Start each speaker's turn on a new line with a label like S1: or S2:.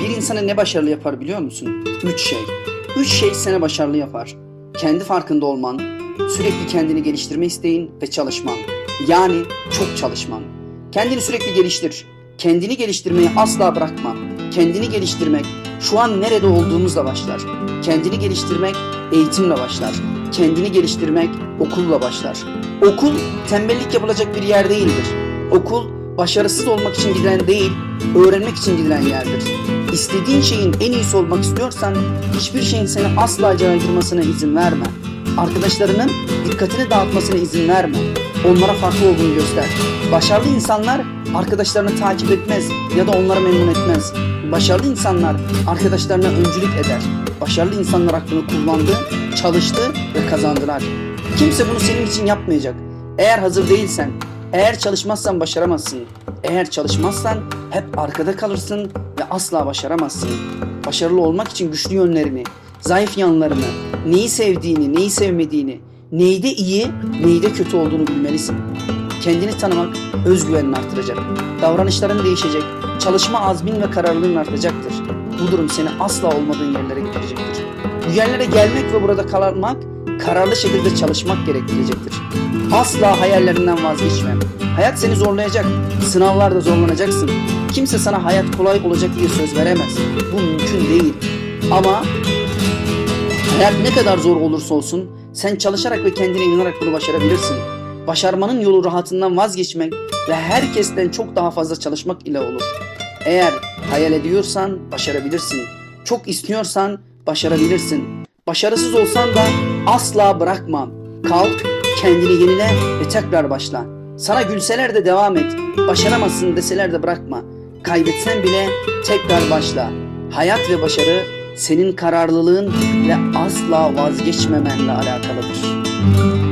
S1: Bir insanı ne başarılı yapar biliyor musun? Üç şey. Üç şey seni başarılı yapar. Kendi farkında olman, sürekli kendini geliştirme isteğin ve çalışman. Yani çok çalışman. Kendini sürekli geliştir. Kendini geliştirmeyi asla bırakma. Kendini geliştirmek şu an nerede olduğumuzla başlar. Kendini geliştirmek eğitimle başlar. Kendini geliştirmek okulla başlar. Okul tembellik yapılacak bir yer değildir. Okul başarısız olmak için gidilen değil, öğrenmek için gidilen yerdir. İstediğin şeyin en iyisi olmak istiyorsan hiçbir şeyin seni asla caydırmasına izin verme. Arkadaşlarının dikkatini dağıtmasına izin verme. Onlara farklı olduğunu göster. Başarılı insanlar arkadaşlarını takip etmez ya da onları memnun etmez. Başarılı insanlar arkadaşlarına öncülük eder. Başarılı insanlar aklını kullandı, çalıştı ve kazandılar. Kimse bunu senin için yapmayacak. Eğer hazır değilsen, eğer çalışmazsan başaramazsın. Eğer çalışmazsan hep arkada kalırsın asla başaramazsın. Başarılı olmak için güçlü yönlerini, zayıf yanlarını, neyi sevdiğini, neyi sevmediğini, neyde iyi, neyde kötü olduğunu bilmelisin. Kendini tanımak özgüvenini artıracak. Davranışların değişecek. Çalışma azmin ve kararlılığın artacaktır. Bu durum seni asla olmadığın yerlere getirecektir. Bu yerlere gelmek ve burada kalmak kararlı şekilde çalışmak gerektirecektir. Asla hayallerinden vazgeçme. Hayat seni zorlayacak. Sınavlarda zorlanacaksın. Kimse sana hayat kolay olacak diye söz veremez. Bu mümkün değil. Ama hayat ne kadar zor olursa olsun sen çalışarak ve kendine inanarak bunu başarabilirsin. Başarmanın yolu rahatından vazgeçmek ve herkesten çok daha fazla çalışmak ile olur. Eğer hayal ediyorsan başarabilirsin. Çok istiyorsan başarabilirsin. Başarısız olsan da asla bırakma. Kalk, kendini yenile ve tekrar başla. Sana gülseler de devam et. Başaramazsın deseler de bırakma. Kaybetsen bile tekrar başla. Hayat ve başarı senin kararlılığın ve asla vazgeçmemenle alakalıdır.